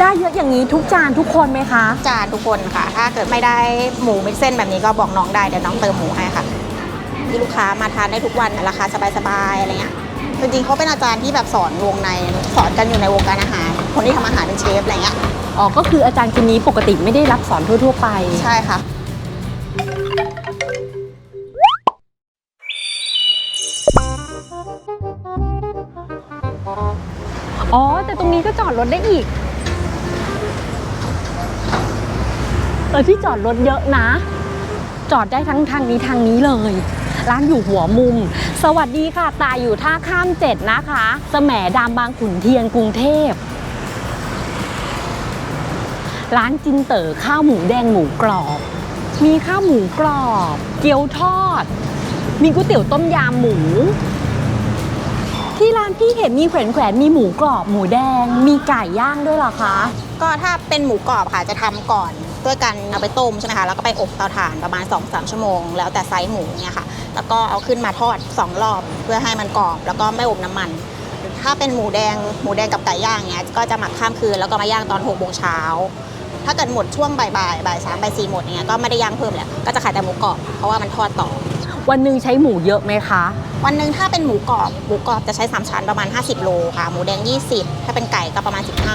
ได้เยอะอย่างนี้ทุกจานทุกคนไหมคะ จานทุกคนค่ะ ถ้าเกิดไม่ได้หมูเป็นเส้นแบบนี้ก็บอกน้องได้เดี๋ยวน้องเติมหมูให้ค่ะ ที่ลูกค้ามาทานได้ทุกวันราคาสบายๆอะไรเงี้ยจริงๆเขาเป็นอาจารย์ที่แบบสอนวงในสอนกันอยู่ในวงการอาหาร คนที่ทำอาหารเป็นเชฟอะไรเงี้ยอ๋อก็คืออาจารย์คนนี้ปกติไม่ได้รับสอนทั่ว ๆ ไป ใช่ค่ะอ๋อ แต่ตรงนี้ก็จอดรถได้อีก เออที่จอดรถเยอะนะ จอดได้ทั้งทางนี้ทางนี้เลย ร้านอยู่หัวมุม สวัสดีค่ะ ตายอยู่ท่าข้ามเจ็ดนะคะสแหมดามบางขุนเทียนกรุงเทพ ร้านจินเต๋อข้าวหมูแดงหมูกรอบ มีข้าวหมูกรอบ เกี๊ยวทอด มีก๋วยเตี๋ยวต้มยำหมู ที่ร้านพี่เห็นมีแขวนแขวนๆมีหมูกรอบหมูแดง มีไก่ย่างด้วยเหรอคะ ก็ถ้าเป็นหมูกรอบค่ะจะทำก่อน ด้วยกันเอาไปต้มใช่ไหมคะแล้วก็ไปอบเตาถ่านประมาณ 2-3 ชั่วโมง แล้วแต่ไซส์หมูเนี่ยค่ะ แล้วก็เอาขึ้นมาทอด 2 รอบ เพื่อให้มันกรอบแล้วก็ไม่อบน้ำมัน ถ้าเป็นหมูแดงหมูแดงกับไก่ย่างเนี้ยก็จะหมักข้ามคืนแล้วก็มาย่างตอน6โมงเช้าถ้าเกิดหมดช่วงบ่ายบ่ายบ่ายสามบ่ายสี่หมดเนี้ยก็ไม่ได้ย่างเพิ่มแล้วก็จะขายแต่หมูกรอบเพราะว่ามันทอดต่อ วันหนึ่งใช้หมูเยอะไหมคะ วันหนึ่งถ้าเป็นหมูกรอบหมูกรอบจะใช้สามชั้นประมาณ 50 โลค่ะ หมูแดง 20 ถ้าเป็นไก่ก็ประมาณ 15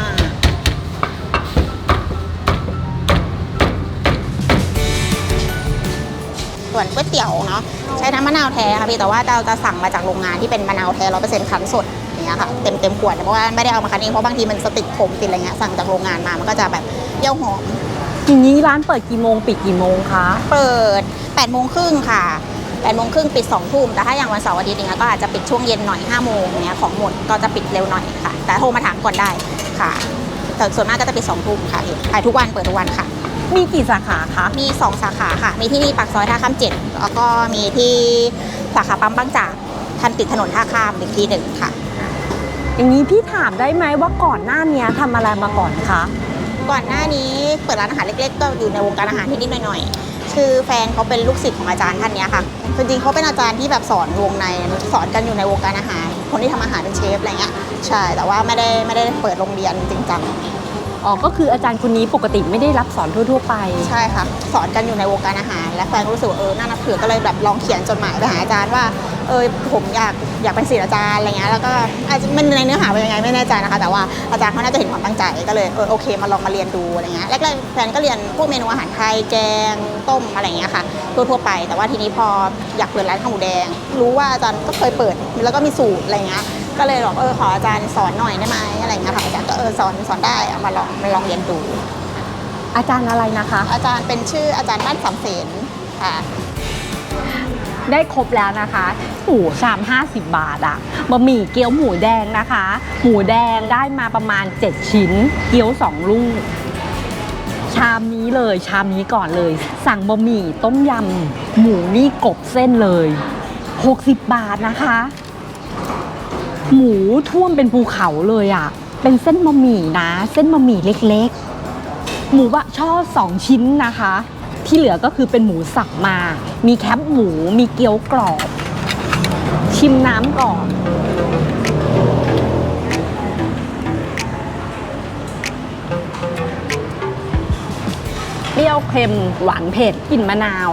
ส่วนก๋วยเตี๋ยวเนาะใช้น้ำมะนาวแท้ค่ะพี่แต่ว่าเราจะสั่งมาจากโรงงานที่เป็นมะนาวแท้ร้อยเปอร์เซ็นต์คั้นสดอย่างเงี้ยค่ะเต็มเต็มขวดเพราะว่าไม่ได้เอามาคั้นเองเพราะบางทีมันสติดผมติดอะไรเงี้ยสั่งจากโรงงานมามันก็จะแบบเยี่ยวหอมอย่างนี้ร้านเปิดกี่โมงปิดกี่โมงคะเปิด8โมงครึ่งค่ะ8โมงครึ่งปิด2ทุ่มแต่ถ้าอย่างวันเสาร์อาทิตย์อย่างเงี้ยก็อาจจะปิดช่วงเย็นหน่อย5โมงเงี้ยของหมดก็จะปิดเร็วหน่อยค่ะ แต่โทรมาถามก่อนได้ค่ะแต่ส่วนมากก็จะปิด2ทุ่มค่ะพี่ขายทุกวันเปิดทุกวันค่ะ มีกี่สาขาคะ มี 2 สาขาค่ะ มีที่นี่ปากซอยท่าข้ามเจ็ดแล้วก็มีที่สาขาปั๊มบางจากทันติดถนนท่าข้ามอีกที่หนึ่งค่ะ อย่างนี้พี่ถามได้ไหมว่าก่อนหน้าเนี้ยทำอะไรมาก่อนคะ ก่อนหน้านี้เปิดร้านอาหารเล็กๆ ก็อยู่ในวงการอาหารนิดๆหน่อยๆ คือแฟนเขาเป็นลูกศิษย์ของอาจารย์ท่านเนี้ยค่ะจริงๆเขาเป็นอาจารย์ที่แบบสอนวงในสอนกันอยู่ในวงการอาหาร คนที่ทำอาหารเป็นเชฟอะไรเงี้ย ใช่ แต่ว่าไม่ได้ไม่ได้เปิดโรงเรียนจริงจัง อ๋อก็คืออาจารย์คนนี้ปกติไม่ได้รับสอนทั่ว ๆ ไป ใช่ค่ะ สอนกันอยู่ในวงการอาหาร และแฟนก็รู้สึกว่าเออน่านับถือก็เลยแบบลองเขียนจดหมายไปหาอาจารย์ว่าเออผมอยากอยากเป็นศิษย์อาจารย์อะไรเงี้ยแล้วก็อาจจะมันในเนื้อหาเป็นยังไงไม่แน่ใจนะคะ แต่ว่าอาจารย์เขาน่าจะเห็นความตั้งใจก็เลยเออโอเค มาลองมาเรียนดูอะไรเงี้ยแรกๆแฟนก็เรียนพวกเมนูอาหารไทยแกงต้มอะไรเงี้ยค่ะทั่วๆไป แต่ว่าทีนี้พออยากเปิดร้านข้าวหมูแดง รู้ว่าอาจารย์ก็เคยเปิดแล้วก็มีสูตรอะไรเงี้ยก็เลยบอกเออขออาจารย์สอนหน่อยได้ไหมอะไรเงี้ย อาจารย์ก็เออสอนสอนได้เอามาลองมาลองเรียนดู อาจารย์อะไรนะคะ อาจารย์เป็นชื่ออาจารย์บ้านสำเสนค่ะ ได้ครบแล้วนะคะหมูชาม50 บาทอะบะหมี่เกี๊ยวหมูแดงนะคะ หมูแดงได้มาประมาณ 7 ชิ้น เกี๊ยว 2 ลูก ชามนี้เลย ชามนี้ก่อนเลย สั่งบะหมี่ต้มยำหมูนี่กบเส้นเลย 60 บาทนะคะ หมูท่วมเป็นภูเขาเลยอะ เป็นเส้นบะหมี่นะ เส้นบะหมี่เล็กๆ หมูบะช่อสองชิ้นนะคะ ที่เหลือก็คือเป็นหมูสับมา มีแคบหมู มีเกี๊ยวกรอบ ชิมน้ำก่อนเปรี้ยวเค็มหวานเผ็ดกลิ่นมะนาว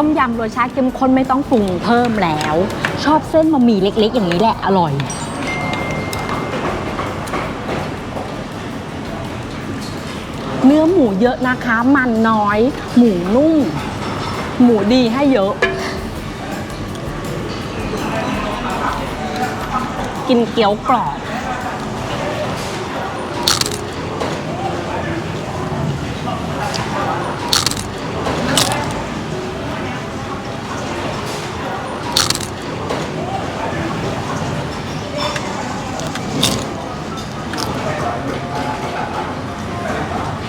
ต้มยำรสชาติเข้มข้นไม่ต้องปรุงเพิ่มแล้ว ชอบเส้นบะหมี่เล็ก ๆ อย่างนี้แหละอร่อย เนื้อหมูเยอะนะคะ มันน้อย หมูนุ่ม หมูดีให้เยอะ กินเกี๊ยวกรอบ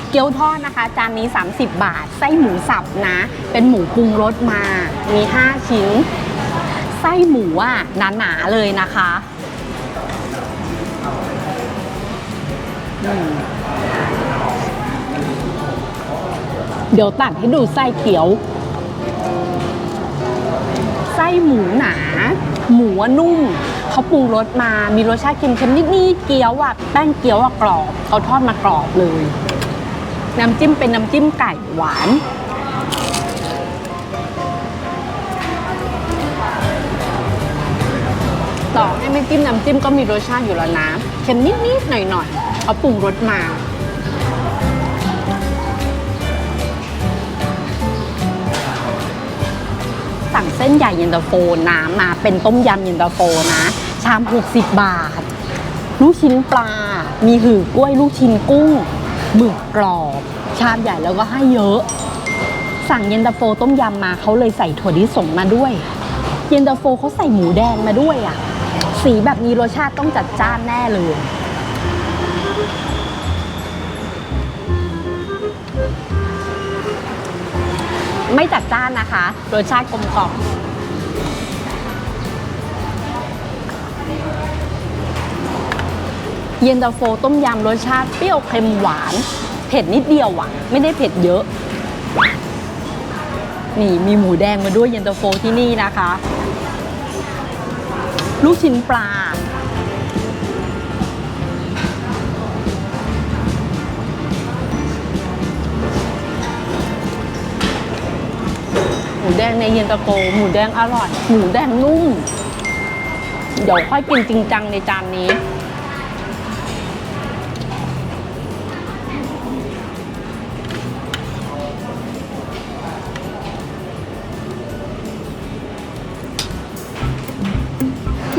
เกี๊ยวทอดนะคะ จานนี้ 30 บาท ไส้หมูสับนะ เป็นหมูปรุงรสมา มี 5 ชิ้น ไส้หมูอะหนาๆเลยนะคะเดี๋ยวตัดให้ดูไส้เกี๊ยว ไส้หมูหนา หมูนุ่ม เขาปรุงรสมา มีรสชาติเค็มๆนิดๆ เกี๊ยวอะแป้งเกี๊ยวอะกรอบ เขาทอดมากรอบเลย น้ำจิ้มเป็นน้ำจิ้มไก่หวาน ต่อให้ไม่จิ้มน้ำจิ้มก็มีรสชาติอยู่แล้วนะเค็มนิดๆหน่อยๆเขาปรุงรสมาสั่งเส้นใหญ่เย็นตาโฟน้ำมาเป็นต้มยำเย็นตาโฟนะ ชาม 60 บาท ลูกชิ้นปลา มีหือกล้วยลูกชิ้นกุ้ง หมึกกรอบ ชามใหญ่แล้วก็ให้เยอะ สั่งเย็นตาโฟต้มยำมาเขาเลยใส่ถั่วลิสงมาด้วย เย็นตาโฟเขาใส่หมูแดงมาด้วยอะ สีแบบนี้รสชาติต้องจัดจ้านแน่เลยไม่จัดจ้านนะคะ รสชาติกลมกล่อม เย็นตาโฟต้มยำรสชาติเปรี้ยวเค็มหวาน เผ็ดนิดเดียวอะไม่ได้เผ็ดเยอะ นี่มีหมูแดงมาด้วยเย็นตาโฟที่นี่นะคะ ลูกชิ้นปลา หมูแดงในเย็นตาโฟหมูแดงอร่อย หมูแดงนุ่ม เดี๋ยวค่อยกินจริงจังในจานนี้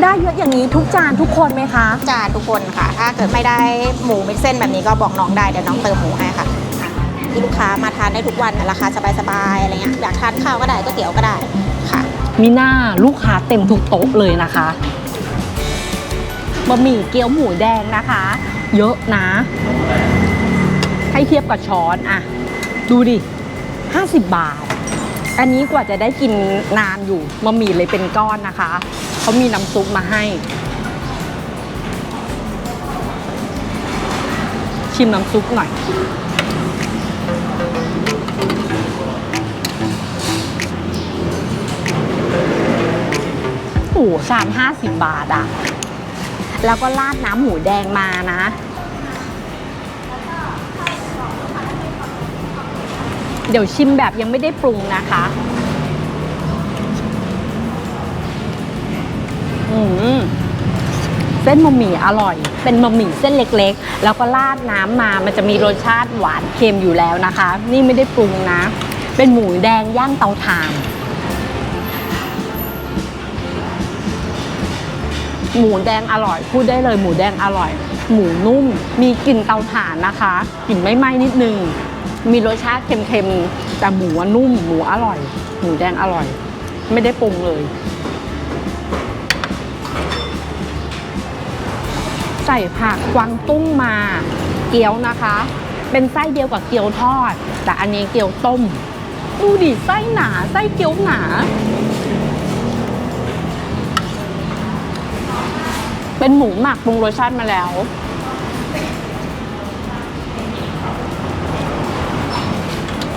ได้เยอะอย่างนี้ทุกจานทุกคนไหมคะ จานทุกคนค่ะ ถ้าเกิดไม่ได้หมูมิกเส้นแบบนี้ก็บอกน้องได้เดี๋ยวน้องเติมหมูให้ค่ะที่ลูกค้ามาทานได้ทุกวันราคาสบายๆอะไรเงี้ยอยากทานข้าวก็ได้ก๋วยเตี๋ยวก็ได้ค่ะ มีหน้าลูกค้าเต็มทุกโต๊ะเลยนะคะบะหมี่เกี๊ยวหมูแดงนะคะ เยอะนะ ให้เทียบกับช้อนอะดูดิ 50 บาท อันนี้กว่าจะได้กินนานอยู่บะหมี่เลยเป็นก้อนนะคะ เขามีน้ำซุปมาให้ ชิมน้ำซุปหน่อยโอ้โหชามห้าสิบบาทอะแล้วก็ราดน้ำหมูแดงมานะเดี๋ยวชิมแบบยังไม่ได้ปรุงนะคะ อืมเส้นบะหมี่อร่อย เป็นบะหมี่เส้นเล็กๆ แล้วก็ราดน้ำมา มันจะมีรสชาติหวานเค็มอยู่แล้วนะคะ นี่ไม่ได้ปรุงนะ เป็นหมูแดงย่างเตาถ่าน หมูแดงอร่อย พูดได้เลยหมูแดงอร่อย หมูนุ่ม มีกลิ่นเตาถ่านนะคะ กลิ่นไม่ไหม้นิดนึง มีรสชาติเค็มๆ แต่หมูนุ่ม หมูอร่อย หมูแดงอร่อย ไม่ได้ปรุงเลย ส่ผักกวางตุ้งมา เกี๊ยวนะคะ เป็นไส้เดียวกับเกี๊ยวทอด แต่อันนี้เกี๊ยวต้ม ดูดิไส้หนาไส้เกี๊ยวหนา เป็นหมูหมักปรุงรสชาติมาแล้ว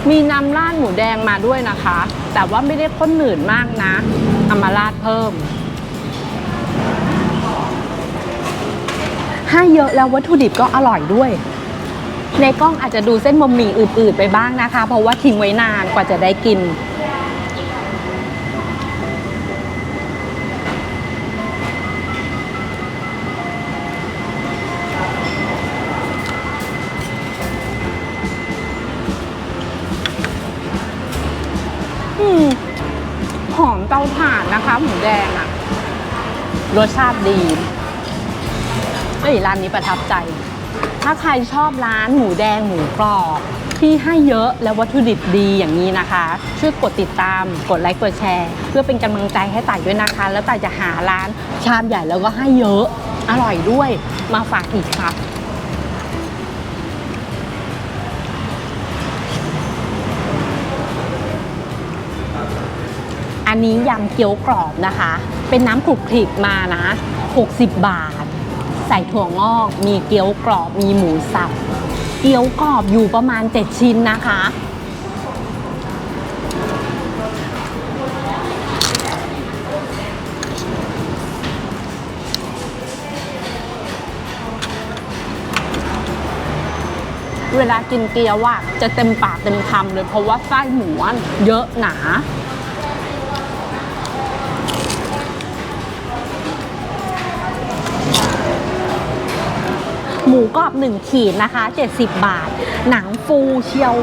มีน้ำราดหมูแดงมาด้วยนะคะ แต่ว่าไม่ได้ข้นหนืดมากนะเอามาราดเพิ่ม ให้เยอะแล้ววัตถุดิบก็อร่อยด้วย ในกล้องอาจจะดูเส้นบะหมี่อืดๆไปบ้างนะคะ เพราะว่าทิ้งไว้นานกว่าจะได้กิน อืมหอมเตาถ่านนะคะหมูแดงอะรสชาติดี เอ้ยร้านนี้ประทับใจ ถ้าใครชอบร้านหมูแดงหมูกรอบที่ให้เยอะและวัตถุดิบดีอย่างนี้นะคะ ช่วยกดติดตามกดไลค์กดแชร์ เพื่อเป็นกำลังใจให้ต่ายด้วยนะคะ แล้วต่ายจะหาร้านชามใหญ่แล้วก็ให้เยอะอร่อยด้วยมาฝากอีกครับอันนี้ยำเกี๊ยวกรอบนะคะ เป็นน้ำขลุกคลิกมานะ 60 บาท ใส่ถั่วงอก มีเกี๊ยวกรอบมีหมูสับ เกี๊ยวกรอบอยู่ประมาณ 7 ชิ้นนะคะ เวลากินเกี๊ยวอะจะเต็มปากเต็มคำเลยเพราะว่าไส้หมูเยอะหนา กรอบหนึ่งขีดนะคะ 70 บาท หนังฟูเชียว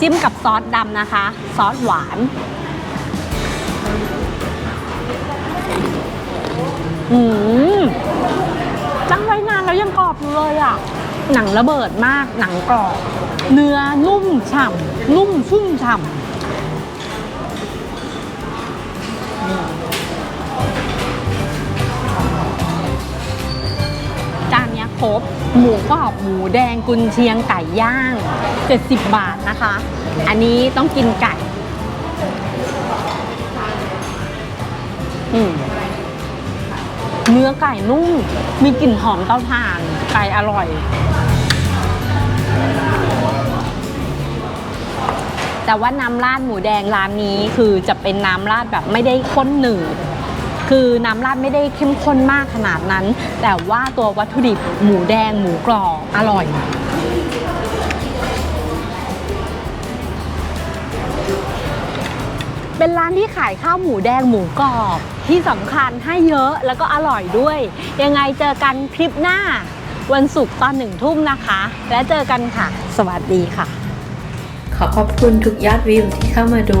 จิ้มกับซอสดำนะคะ ซอสหวานอืมตั้งไว้นานแล้วยังกรอบอยู่เลยอะ หนังระเบิดมากหนังกรอบ เนื้อนุ่มฉ่ำนุ่มชุ่มฉ่ำ รบ หมูกรอบหมูแดงกุนเชียงไก่ย่าง 70 บาทนะคะ อันนี้ต้องกินไก่เนื้อไก่นุ่ม มีกลิ่นหอมเต้าถ่าน ไก่อร่อยแต่ว่าน้ำราดหมูแดงร้านนี้คือจะเป็นน้ำราดแบบไม่ได้ข้นหนืด คือน้ำราดไม่ได้เข้มข้นมากขนาดนั้น แต่ว่าตัววัตถุดิบหมูแดงหมูกรอบอร่อย เป็นร้านที่ขายข้าวหมูแดงหมูกรอบที่สำคัญให้เยอะแล้วก็อร่อยด้วย ยังไงเจอกันคลิปหน้า วันศุกร์ตอนหนึ่งทุ่มนะคะ และเจอกันค่ะ สวัสดีค่ะ ขอขอบคุณทุกยอดวิวที่เข้ามาดู